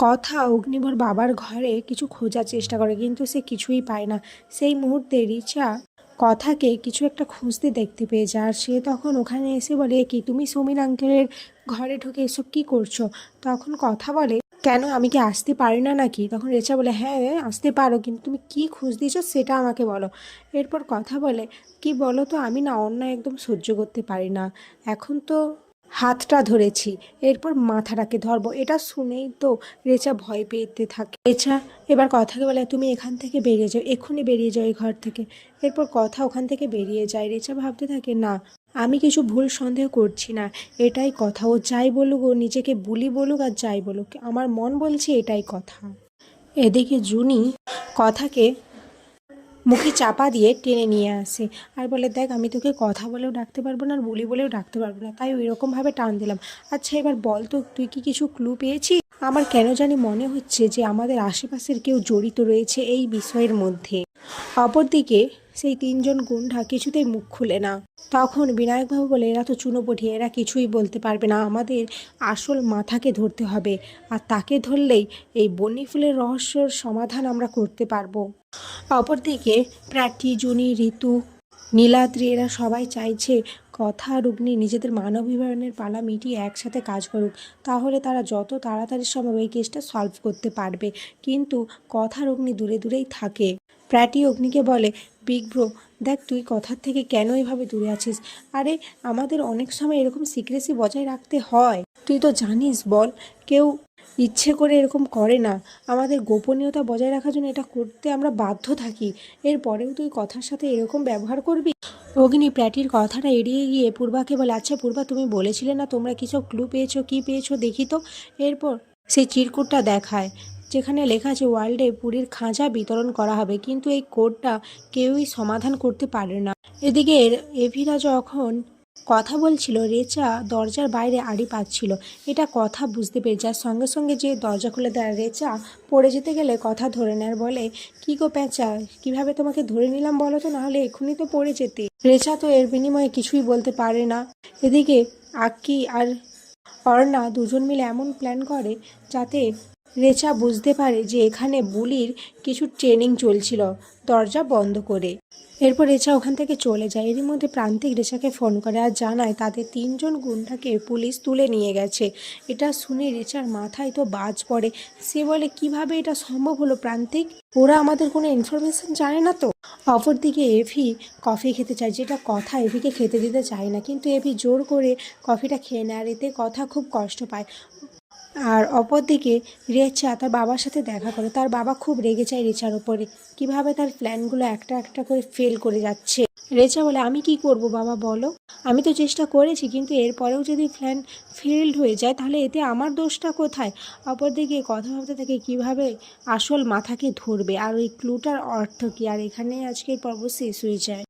কথা অগ্নিভর বাবার ঘরে কিছু খোঁজার চেষ্টা করে, কিন্তু সে কিছুই পায় না। সেই মুহূর্তে রিচা কথাকে কিছু একটা খুঁজতে দেখতে পেয়ে যায় আর সে তখন ওখানে এসে বলে, "এ কি, তুমি সমীর আঙ্কেলের ঘরে ঢুকে এসব কি করছ? তখন কথা বলে, কেন, আমি কি আসতে পারি না নাকি? তখন রেচা বলে হ্যাঁ আসতে পারো, কিন্তু তুমি কি খুঁজ দিয়েছ সেটা আমাকে বলো। এরপর কথা বলে, কি বলো তো, আমি না অন্যায় একদম সহ্য করতে পারি না। এখন তো হাতটা ধরেছি, এরপর মাথাটাকে ধরবো। এটা শুনেই তো রেচা ভয় পেতে থাকে। রেচা, এবার কথাকে বলে, তুমি এখান থেকে বেরিয়ে যাও, এক্ষুনি বেরিয়ে যাও এই ঘর থেকে। এরপর কথা ওখান থেকে বেরিয়ে যায়। রেচা ভাবতে থাকে, না, আমি কিছু ভুল সন্দেহ করছি না। এটাই কথা। ও যাই বলুক, ও নিজেকে বুলি বলুক আর যাই বলুক। আমার মন বলছে এটাই কথা। এদিকে জুনি কথাকে মুখে চাপা দিয়ে টেনে নিয়ে আসে। আর বলে, দেখ, আমি তোকে কথা বলেও ডাকতে পারব না, আর বলি বলেও ডাকতে পারব না। তাই ওই রকমভাবে টান দিলাম। আচ্ছা এবার বল তো, তুই কি কিছু ক্লু পেয়েছিস? আমার কেন জানি মনে হচ্ছে যে, আমাদের আশেপাশের কেউ জড়িত রয়েছে এই বিষয়ের মধ্যে। অপরদিকে সেই তিনজন গুন্ডা কিছুতেই মুখ খুলে না। তখন বিনায়কবাবু বলে, এরা তো চুনোপটি এরা কিছুই বলতে পারবে না। আমাদের আসল মাথাকে ধরতে হবে। আর তাকে ধরলেই এই বন্নি ফুলের রহস্যর সমাধান আমরা করতে পারব। অপরদিকে প্রাটি জুনি, ঋতু, নীলাদ্রি, এরা সবাই চাইছে কথা আর অগ্নি নিজেদের মানবীকরণের পালা মিটিয়ে একসাথে কাজ করুক। তাহলে তারা যত তাড়াতাড়ি সম্ভব এই কেসটা সলভ করতে পারবে। কিন্তু কথার অগ্নি দূরে দূরেই থাকে। প্র্যাটি অগ্নিকে বলে, বিগ ব্রো, দেখ তুই কথার থেকে কেন এভাবে দূরে আছিস? আরে, আমাদের অনেক সময় এরকম সিক্রেসি বজায় রাখতে হয়। তুই তো জানিস, বল, কেউ ইচ্ছে করে এরকম করে না। আমাদের গোপনীয়তা বজায় রাখার জন্য এটা করতে আমরা বাধ্য থাকি। এরপরেও তুই কথার সাথে এরকম ব্যবহার করবি? অগ্নি প্র্যাটির কথাটা এড়িয়ে গিয়ে পূর্বাকে বলে আচ্ছা পূর্বা, তুমি বলেছিলে না তোমরা কিছু ক্লু পেয়েছ, কি পেয়েছ দেখি তো। এরপর সেই চিরকুটটা দেখায়। যেখানে লেখা আছে, ওয়ার্ল্ডে পুরীর খাঁজা বিতরণ করা হবে। কিন্তু এই কোডটা কেউই সমাধান করতে পারে না। এদিকে এভিরা যখন কথা বলছিল, রেচা দরজার বাইরে আড়ি পাচ্ছিল। এটা কথা বুঝতে পেরে, যার সঙ্গে সঙ্গে যে দরজা খুলে দেয়, রেচা পড়ে যেতে গেলে কথা ধরে নেয়, বলে, কি গো প্যাঁচা, কীভাবে তোমাকে ধরে নিলাম বলো তো, নাহলে এক্ষুনি তো পড়ে যেতে। রেচা তো এর বিনিময়ে কিছুই বলতে পারে না। এদিকে আক্কি আর অর্ণা দুজন মিলে এমন প্ল্যান করে, যাতে রেচা বুঝতে পারে যে এখানে বুলির কিছু ট্রেনিং চলছিল, দরজা বন্ধ করে। এরপর রেচা ওখান থেকে চলে যায়। এরই মধ্যে প্রান্তিক রেচাকে ফোন করে আর জানায় তাদের তিনজন গুন্ডাকে পুলিশ তুলে নিয়ে গেছে। এটা শুনে রেচার মাথায় তো বাজ পড়ে। সে বলে, কীভাবে এটা সম্ভব হলো প্রান্তিক? ওরা আমাদের কোনো ইনফরমেশন জানে না তো? অপরদিকে এভি কফি খেতে চায়, যেটা কথা এভিকে খেতে দিতে চায় না। কিন্তু এভি জোর করে কফিটা খেয়ে নেয় আর এতে কথা খুব কষ্ট পায়। আর অপরদিকে রেচা তার বাবার সাথে দেখা করে। তার বাবা খুব রেগে যায় রেচার ওপরে কীভাবে তার প্ল্যানগুলো একটা একটা করে ফেল করে যাচ্ছে? রেচা বলে, আমি কি করব বাবা, বলো? আমি তো চেষ্টা করেছি, কিন্তু এরপরেও যদি প্ল্যান ফেলড হয়ে যায়, তাহলে এতে আমার দোষটা কোথায়? অপরদিকে কথা ভাবতে থাকে, কীভাবে আসল মাথাকে ধরবে? আর ওই ক্লুটার অর্থ কী? আর এখানে আজকের পর্ব শেষ হয়ে যায়।